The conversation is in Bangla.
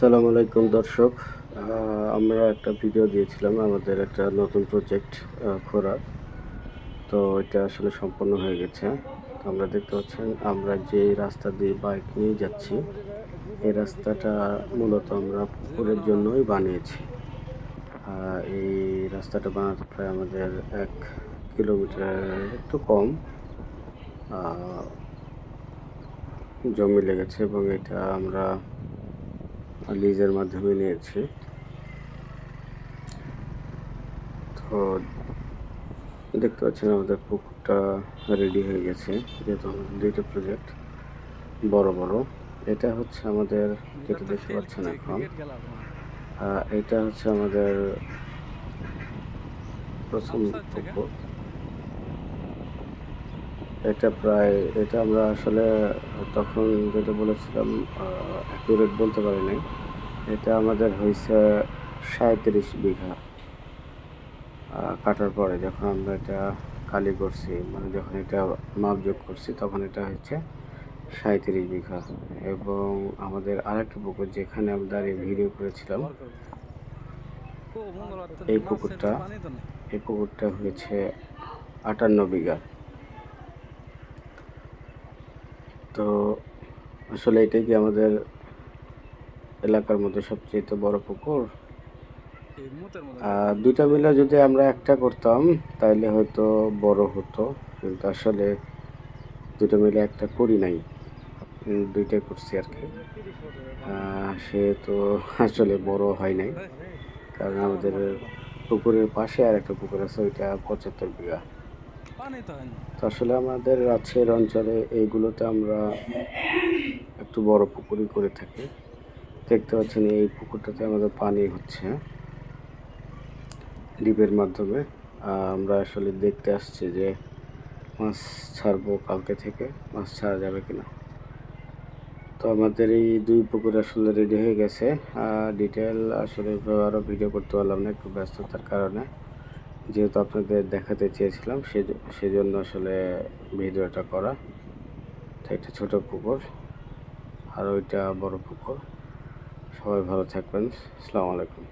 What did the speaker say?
আসসালামু আলাইকুম, দর্শক। আমরা একটা ভিডিও দিয়েছিলাম, আমাদের একটা নতুন প্রজেক্ট খোরার তো এটা আসলে সম্পন্ন হয়ে গেছে। তো আমরা দেখতে পাচ্ছেন, আমরা যে রাস্তা দিয়ে বাইক নিয়ে যাচ্ছি, এই রাস্তাটা মূলত আমরা পুকুরের জন্যই বানিয়েছি। এই রাস্তাটা বানাতে প্রায় আমাদের এক কিলোমিটার একটু কম জমি লেগেছে এবং এটা আমরা লিজের মাধ্যমে নিয়েছি। তো দেখতে পাচ্ছেন আমাদের পুকুরটা রেডি হয়ে গেছে যেহেতু আমাদের দুইটা প্রজেক্ট বড় বড়। এটা হচ্ছে আমাদের যেটা দেখতে পাচ্ছেন এখন এটা হচ্ছে আমাদের প্রথম পুকুর। এটা প্রায়, এটা আমরা আসলে তখন যেটা বলেছিলাম অ্যাকুরেট বলতে পারি নাই। এটা আমাদের হয়েছে সাঁত্রিশ বিঘা কাটার পরে যখন আমরা এটা কালি করছি মানে যখন এটা মাপযোগ করছি, তখন এটা হচ্ছে সাঁত্রিশ বিঘা। এবং আমাদের আরেকটা পুকুর যেখানে আমরা দাঁড়িয়ে ভিডিও করেছিলাম, এই পুকুরটা এই পুকুরটা হয়েছে আটান্ন বিঘা। তো আসলে এটাই কি আমাদের এলাকার মধ্যে সবচেয়ে বড় পুকুর? দুইটা মিলে যদি আমরা একটা করতাম তাহলে হয়তো বড় হতো। কিন্তু আসলে দুটো মিলে একটা করি নাই। দুইটাই করছি আর কি। আহ, সেহেতু আসলে বড় হয় নাই। কারণ আমাদের পুকুরের পাশে আর একটা পুকুর আছে ওইটা পঁচাত্তর বিঘা। আসলে আমাদের রাজশাহীর অঞ্চলে এইগুলোতে আমরা একটু বড় পুকুরই করে থাকি। দেখতে পাচ্ছেন এই পুকুরটাতে আমাদের পানি হচ্ছে ডিপের মাধ্যমে। আমরা আসলে দেখতে আসছি যে মাছ ছাড়বো কালকে থেকে, মাছ ছাড়া যাবে কিনা। তো আমাদের এই দুই পুকুর আসলে রেডি হয়ে গেছে। ডিটেল আসলে আরও ভিডিও করতে পারলাম না, একটু ব্যস্ততার কারণে। যেহেতু আপনাদের দেখাতে চেয়েছিলাম সে সেজন্য আসলে ভিডিওটা করা। একটা ছোট পুকুর, আর ওইটা বড় পুকুর। সবাই ভালো থাকবেন। আসসালামু আলাইকুম।